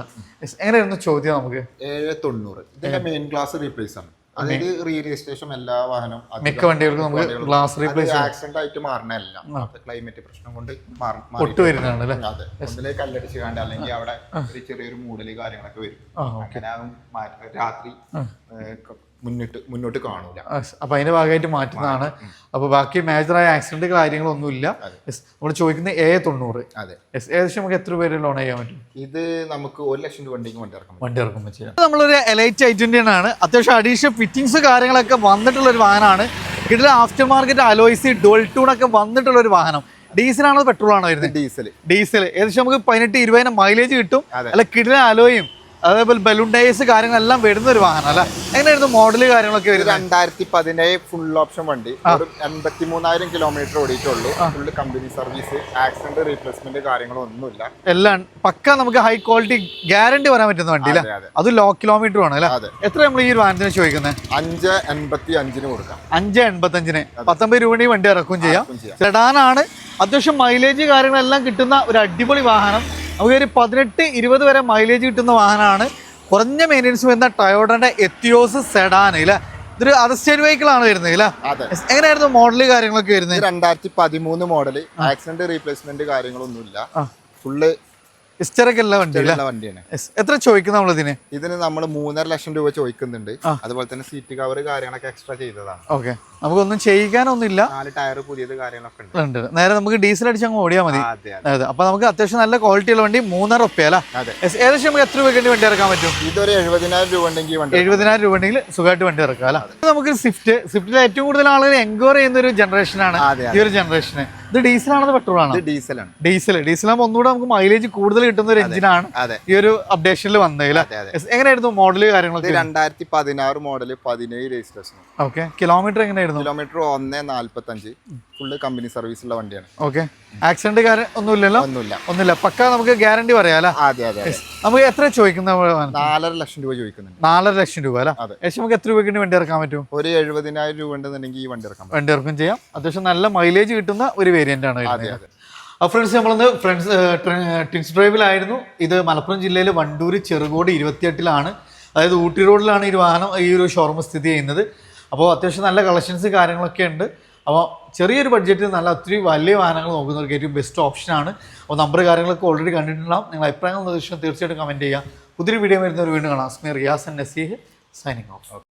എങ്ങനെയായിരുന്നു ചോദ്യം നമുക്ക്? ഏഴ് തൊണ്ണൂറ്. ഇതിന്റെ മെയിൻ ക്ലാസ് റീപ്ലേസ് ആണ്. അതായത് റീ രജിസ്ട്രേഷൻ എല്ലാ വാഹനവും മിക്ക വണ്ടികൾക്കും നമുക്ക് ഗ്ലാസ് റീപ്ലേസ് ആക്സിഡന്റ് ആയിട്ട് മാറണല്ല ക്ലൈമറ്റ് പ്രശ്നം കൊണ്ട് പൊട്ട് വരുന്നതാണ് അതെ. ഒന്നിലേക്ക് കല്ലടിച്ച് കാണ്ട് അല്ലെങ്കിൽ അവിടെ ഒരു ചെറിയൊരു മൂടൽ കാര്യങ്ങളൊക്കെ വരും. അങ്ങനെ രാത്രി മുന്നിട്ട് മുന്നോട്ട് കാണൂല. അപ്പൊ അതിന്റെ ഭാഗമായിട്ട് മാറ്റുന്നതാണ്. അപ്പൊ ബാക്കി മേജറായ ആക്സിഡന്റ് കാര്യങ്ങളൊന്നുമില്ല. നമ്മൾ ചോദിക്കുന്നത് എ തൊണ്ണൂറ്. അതെ. ഏകദേശം നമുക്ക് എത്ര പേര് ലോൺ ചെയ്യാൻ പറ്റും? ഇത് നമുക്ക് ഒരു ലക്ഷം രൂപ ഉണ്ടെങ്കിൽ വണ്ടി ഇറക്കും വണ്ടി ഇറക്കുമ്പോൾ ചെയ്യാം. നമ്മളൊരു എലൈറ്റ് ഐ ട്വന്റി ആണ് അത്യാവശ്യം അഡീഷണൽ ഫിറ്റിങ്സ് കാര്യങ്ങളൊക്കെ വന്നിട്ടുള്ള ഒരു വാഹനമാണ്. ഇതിൽ ആഫ്റ്റർ മാർക്കറ്റ് അലോയ്സി ഡോൾ ഒക്കെ വന്നിട്ടുള്ള ഒരു വാഹനം ഡീസലാണോ പെട്രോൾ ആണോ വരുന്നത്? ഡീസൽ ഡീസൽ ഏകദേശം നമുക്ക് പതിനെട്ട് ഇരുപതിന് മൈലേജ് കിട്ടും. അല്ല കിടില അലോയും അതേപോലെ ബലൂൺ ഡേസ് കാര്യങ്ങളെല്ലാം വരുന്ന ഒരു വാഹനം അല്ല? എങ്ങനെയായിരുന്നു മോഡൽ കാര്യങ്ങളൊക്കെ വരുന്നത്? രണ്ടായിരത്തി പതിനേഴ് ഫുൾ ഓപ്ഷൻ വണ്ടി ഒരു എൺപത്തി മൂന്നായിരം kilometre ഓടിയിട്ടുള്ളൂ full company service accident replacement കാര്യങ്ങളൊന്നുമില്ല. എല്ലാം പക്ക നമുക്ക് ഹൈ ക്വാളിറ്റി ഗ്യാരണ്ടി വരാൻ പറ്റുന്ന വണ്ടി അല്ലേ? അതെ ലോ കിലോമീറ്റർ ആണ് അല്ലേ? അതെ. എത്ര നമ്മൾ ഈ ഒരു വാഹനത്തിന് ചോദിക്കുന്നത് അഞ്ച് എൺപത്തി അഞ്ചിന് കൊടുക്കാം. അഞ്ച് എൺപത്തി അഞ്ചിന് പത്തൊമ്പത് രൂപ വണ്ടി ഇറക്കുകയും ചെയ്യാം. ഇറക്കും ചെയ്യാം. സെഡാനാണ് അത്യാവശ്യം മൈലേജ് കാര്യങ്ങളെല്ലാം കിട്ടുന്ന ഒരു അടിപൊളി വാഹനം. നമുക്ക് ഒരു പതിനെട്ട് ഇരുപത് വരെ മൈലേജ് കിട്ടുന്ന വാഹനമാണ്. കുറഞ്ഞ മെയിന്റെനൻസ് വരുന്ന ടയോഡന്റെ എത്തിയോസ് സെഡാൻ ഇല്ല? ഇതൊരു അതർ വെഹിക്കിൾ ആണ് വരുന്നത് ഇല്ല? അതെ. എങ്ങനെയായിരുന്നു മോഡൽ കാര്യങ്ങളൊക്കെ വരുന്നത്? രണ്ടായിരത്തി പതിമൂന്ന് മോഡൽ ആക്സിഡന്റ് റീപ്ലേസ്മെന്റ് കാര്യങ്ങളൊന്നുമില്ല. ഫുള്ള് വണ്ടിയാണ്. എത്ര ചോദിക്കുന്ന നമ്മളിതിന്? ഇതിന് നമ്മൾ മൂന്നര ലക്ഷം രൂപ ചോദിക്കുന്നുണ്ട്. അതുപോലെ തന്നെ സീറ്റ് കവർ കാര്യങ്ങളൊക്കെ എക്സ്ട്രാ ചെയ്തതാണ്. ഓക്കെ. നമുക്കൊന്നും ചെയ്യിക്കാനൊന്നുമില്ല നാല് ടയർ പുതിയത് കാര്യങ്ങളൊക്കെ ഉണ്ട്. നേരെ നമുക്ക് ഡീസൽ അടിച്ച് അങ്ങ് ഓടിയാൽ മതി. അതെ അപ്പൊ നമുക്ക് അത്യാവശ്യം നല്ല ക്വാളിറ്റിയുള്ള വണ്ടി മൂന്നര ഉപ്പ അല്ല? ഏകദേശം നമുക്ക് എത്ര രൂപയ്ക്ക് വണ്ടി ഇറക്കാൻ പറ്റും? ഇതൊരു എഴുപതിനായിരം രൂപ ഉണ്ടെങ്കിൽ എഴുപതിനായിരം രൂപ ഉണ്ടെങ്കിൽ സുഖമായിട്ട് വണ്ടി ഇറക്കാം അല്ല? നമുക്ക് സ്വിഫ്റ്റ് സ്വിഫ്റ്റിൽ ഏറ്റവും കൂടുതൽ ആളുകൾ എൻക്വയർ ചെയ്യുന്ന ഒരു ജനറേഷനാണ് ഈ ഒരു ജനറേഷന് ഇത് ഡീസലാണോ പെട്രോൾ ആണ് ഡീസലാണ്. ഡീസൽ ഡീസലാകുമ്പോൾ ഒന്നുകൂടെ നമുക്ക് മൈലേജ് കൂടുതൽ കിട്ടുന്ന ഒരു എഞ്ചിനാണ് ഈ ഒരു അപ്ഡേഷനിൽ അതെ എങ്ങനെയായിരുന്നു മോഡൽ ഇത് കാര്യങ്ങളൊക്കെ? രണ്ടായിരത്തി പതിനാറ് മോഡൽ പതിനേഴ് രജിസ്ട്രേഷൻ ഓക്കെ കിലോമീറ്റർ എങ്ങനെയായിരുന്നു? കിലോമീറ്റർ ഒന്ന് നാല്പത്തഞ്ച്. ഫുള്ള് കമ്പനി സർവീസ് ഉള്ള വണ്ടിയാണ്. ഓക്കെ ആക്സിഡന്റ് കാര്യം ഒന്നുമില്ലല്ലോ? ഒന്നുമില്ല. ഒന്നുമില്ല. പക്ക നമുക്ക് ഗ്യാരണ്ടി പറയാം അല്ല? അതെ അതെ നമുക്ക് എത്ര ചോദിക്കുന്ന നാലര ലക്ഷം രൂപ ചോദിക്കുന്നുണ്ട്. നാലര ലക്ഷം രൂപ അല്ല? അതെ. ഏകദേശം നമുക്ക് എത്ര രൂപയ്ക്ക് വണ്ടി ഇറക്കാൻ പറ്റും? ഒരു എഴുപതിനായിരം രൂപ ഉണ്ടെന്നുണ്ടെങ്കിൽ ഈ വണ്ടി ഇറക്കാം വണ്ടി ഇറക്കും ചെയ്യാം. അത്യാവശ്യം നല്ല മൈലേജ് കിട്ടുന്ന ഒരു വേരിയന്റ് ആണ് അതെ അതെ. അപ്പോൾ ഫ്രണ്ട്സ് നമ്മളൊന്ന് ഫ്രണ്ട്സ് ടിൻസ് ഡ്രൈവിലായിരുന്നു ഇത് മലപ്പുറം ജില്ലയിൽ വണ്ടൂർ ചെറുകോട് ഇരുപത്തിയെട്ടിലാണ്. അതായത് ഊട്ടി റോഡിലാണ് ഈ വാഹനം ഈ ഒരു ഷോറൂം സ്ഥിതി ചെയ്യുന്നത്. അപ്പോൾ അത്യാവശ്യം നല്ല കളക്ഷൻസ് കാര്യങ്ങളൊക്കെ ഉണ്ട്. അപ്പോൾ ചെറിയൊരു ബഡ്ജറ്റിൽ നല്ല ഒത്തിരി വലിയ വാഹനങ്ങൾ നോക്കുന്നവർക്ക് ഏറ്റവും ബെസ്റ്റ് ഓപ്ഷനാണ് അപ്പോൾ നമ്പർ കാര്യങ്ങളൊക്കെ ഓൾറെഡി കണ്ടിട്ടുണ്ടാവും. നിങ്ങൾ അഭിപ്രായങ്ങൾ നിർദ്ദേശം തീർച്ചയായിട്ടും കമന്റ് ചെയ്യുക പുതിയൊരു വീഡിയോ വരുന്നവർ വീണ്ടും കാണാം. Asmeer Riyas Naseeh signing off